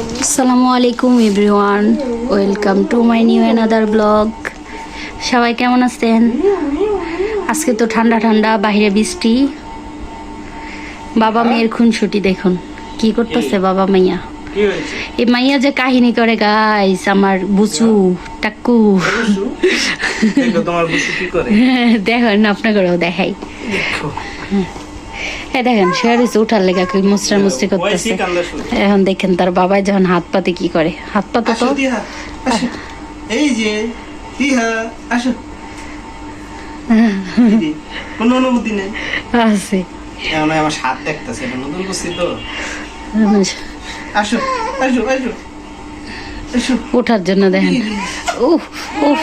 আসসালামু আলাইকুম everyone. Welcome to my new another vlog. সবাই কেমন আছেন? আজকে তো ঠান্ডা ঠান্ডা বাইরে বৃষ্টি। বাবা মেয়ের খুনসুটি দেখুন। কি করতেছে বাবা মাইয়া? এই মাইয়া যে কাহিনী করে গাইস আমার বুচু টাক্কু। বুসু দেখো তোমার বুসু কি করে? দেখেন আপনাকেও দেখাই। দেখো দেখেন শেয়ার হয়েছে উঠার লেগা কি মুস্রা মুস্তি করতেছে। এখন দেখেন তার বাবাই যখন হাত পাতে কি করে? হাত পাতে তো এই যে আসো। কোনো অনুভূতি নেই। আছে। আমার হাত দেখতেছে নতুন করছি তো। আসো আসো আসো। আসো। ওঠার জন্য দেখেন। উফ। উফ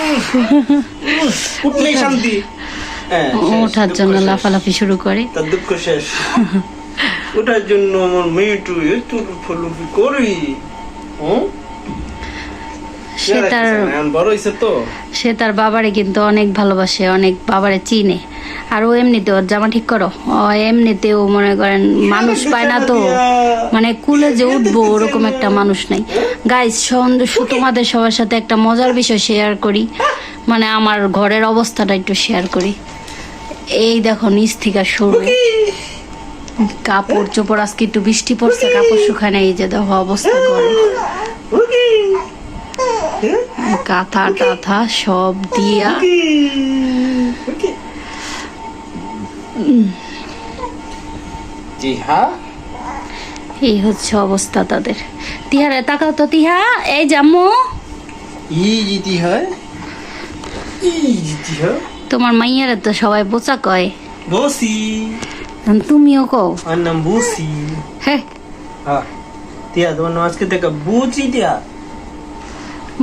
উঠলেই শান্তি। ওঠার জন্য লাফালাফি শুরু করে। তার দুঃখ শেষ। ওটার জন্য আমার মেয়েটু এত ফলুফি করি। সে তার বড় হয়েছে তো। সে তার বাবারে কিন্তু অনেক ভালোবাসে অনেক বাবারে চিনে। আর ও এমনিতে ওর জামা ঠিক করো ও এমনিতেও মনে করেন মানুষ পায় না তো। মানে কুলে যে উঠবো ওরকম একটা মানুষ নাই। গাইস তোমাদের সবার সাথে একটা মজার বিষয় শেয়ার করি। মানে আমার ঘরের অবস্থাটা একটু শেয়ার করি। এই দেখো নিচ থেকে শুরু। কাপড় চোপড় আজকে একটু বৃষ্টি পড়ছে কাপড় শুকায় না এই যে দেখো অবস্থা কাঁথা টাথা সব দিয়া। এই হচ্ছে অবস্থা তাদের। তিহারে তাকাও তো তিহা। এই জাম্মু। হয় ই হয় তোমার মাইয়ারে তো সবাই বোচা কয়। বসি। তুমিও কও। আমার নাম বুসি। হ্যাঁ টিয়া তোমার নাম আজকে বুচি টিয়া।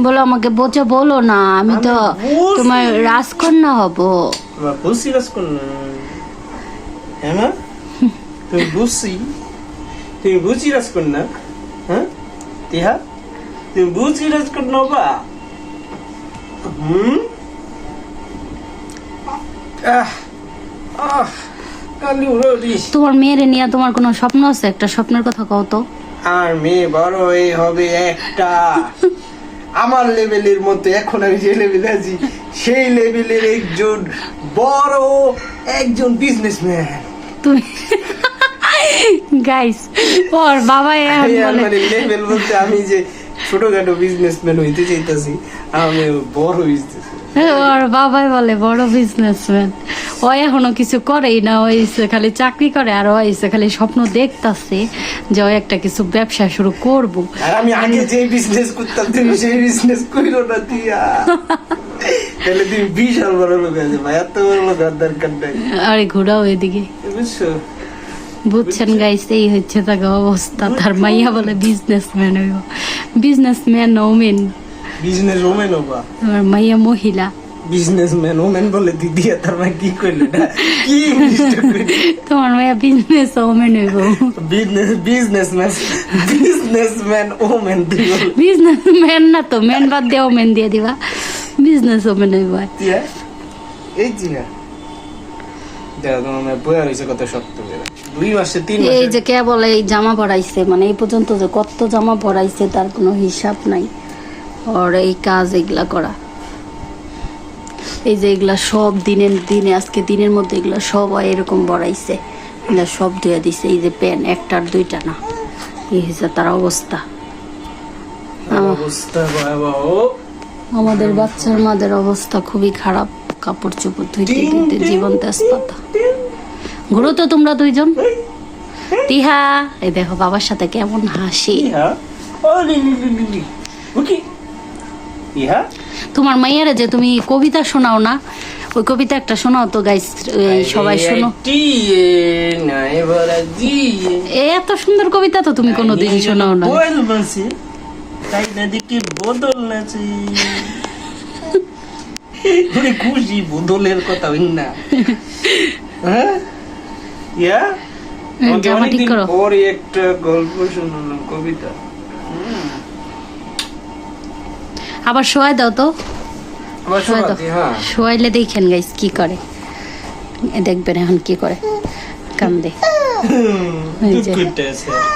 বলো আমাকে বোচা বলো না আমি তো। তোমার রাজকন্যা হব। তোমার বুসি কোন হ্যাঁ তুমি বুসি। তুমি বুচি রাস কোন না হ্যাঁ টিয়া? তুমি বুচি রাস কোন বা হুম? তোমার মেয়েরে নিয়ে তোমার কোনো স্বপ্ন আছে? একটা স্বপ্নের কথা কও তো। আর মেয়ে বড় হয়ে হবে একটা। আমার লেভেলের মতো এখন আমি যে লেভেলে আছি সেই লেভেলের একজন বড় একজন বিজনেসম্যান তুমি গাইস ওর বাবা এখন বলে মানে লেভেল বলতে আমি যে ছোটখাটো বিজনেসম্যান হইতে চাইতেছি আমি বড় হইতেছি ওর বাবাই বলে বড় বিজনেসম্যান ও এখনও কিছু করেই না সে খালি চাকরি করে আর সে খালি স্বপ্ন দেখতাছে যে ও একটা কিছু ব্যবসা শুরু করব। আর আমি আগে যে বিজনেস করতাম তুমি সেই বিজনেস কইরো না দিয়া। তাহলে তুমি বিশাল বড় লোক আছে ভাই এত বড় লোক আর দরকার নাই। আরে ঘোরাও এদিকে। বুঝছ? বুঝছেন গাইস এই হচ্ছে তাকে অবস্থা তার মাইয়া বলে বিজনেসম্যান হইব। বিজনেসম্যান ওমেন বিজনেস ওমেন ওবা তোমার মাইয়া মহিলা বিজনেসম্যান ওমেন বলে দিদি তার মানে কি কইল এটা কি তোমার মাইয়া বিজনেস ওমেন হইব? বিজনেস বিজনেসম্যান বিজনেসম্যান ওমেন তুই বিজনেসম্যান না তো মেন বাদ দিয়ে ওমেন দিয়ে দিবা। বিজনেস ওমেন হইব। এই তোমার বয়া রয়েছে কত শক্ত দুই মাসে তিন এই যে এই জামা পরাইছে মানে এই পর্যন্ত যে কত জামা পরাইছে তার কোনো হিসাব নাই। আর এই কাজ এগুলা করা। এই যে এগুলা সব দিনের দিনে আজকে দিনের মধ্যে এগুলা সব এরকম বড়াইছে এগুলা সব ধুয়ে দিছে এই যে প্যান একটার দুইটা না। এই হয়েছে তার অবস্থা। অবস্থা আমাদের বাচ্চার মাদের অবস্থা খুবই খারাপ। কাপড় চোপড় ধুইতে ধুইতে জীবন তেজপাতা ঘুরো তো তোমরা দুইজন? তিহা এই দেখো বাবার সাথে কেমন হাসি। তোমার মাইয়ারে যে তুমি কবিতা শোনাও না ওই কবিতা একটা শোনাও তো গাইস সবাই শোনো। এত সুন্দর কবিতা তো তুমি কোনোদিন শোনাও না। তাই না বদল নাচে। ওরে খুশি বদলের কথা হইন না। হ্যাঁ? ইয়া? আমাকে জামা ঠিক অনেকদিন করো। পরে একটা গল্প শোনালাম কবিতা। আবার শোয়াই দাও তো। হ্যাঁ। শোয়াইলে দেখেন গাইস কি করে। দেখবেন এখন কি করে। কান্দে।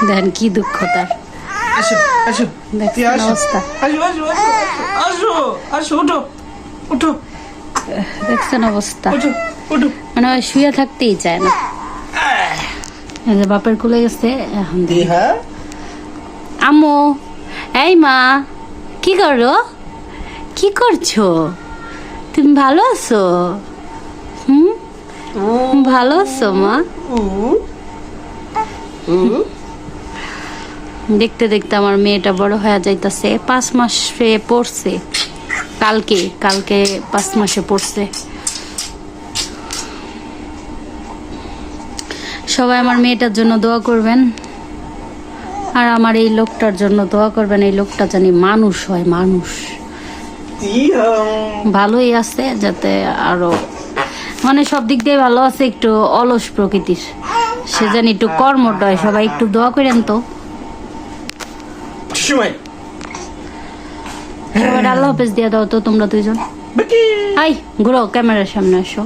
দেখেন কি দুঃখ তার। আসো। অবস্থা? আসো আসো আসো আসো। আসো উঠো। উঠো দেখছেন অবস্থা। মানে ওই শুয়ে থাকতেই চায় না। যে বাপের কুলে গেছে এখন আম্মু এই মা কি করো? কি করছ? তুমি ভালো আছো? হুম? ভালো আছো মা? দেখতে দেখতে আমার মেয়েটা বড় হয়ে যাইতাছে। পাঁচ মাসে পড়ছে। কালকে কালকে পাঁচ মাসে পড়ছে। সবাই আমার মেয়েটার জন্য দোয়া করবেন। আর আমার এই লোকটার জন্য দোয়া করবেন এই লোকটা জানি মানুষ হয় মানুষ। ভালোই আছে যাতে আরও মানে সব দিক দিয়ে ভালো আছে একটু অলস প্রকৃতির। সে জানি একটু কর্মট হয় সবাই একটু দোয়া করেন তো। সময় সবাই আল্লাহ হাফেজ দিয়ে দাও তো তোমরা দুইজন। আই ঘুরো ক্যামেরার সামনে আসো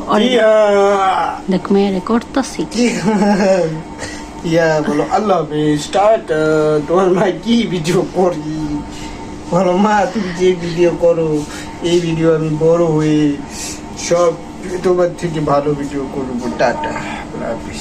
দেখ মেয়েরে করতেছি। ইয়া বলো আল্লাহ হাফেজ স্টার্ট তোমার মা কি ভিডিও করি? বলো মা তুমি যে ভিডিও করো এই ভিডিও আমি বড় হয়ে সব তোমার থেকে ভালো ভিডিও করব। টাটা আল্লাহ হাফেজ।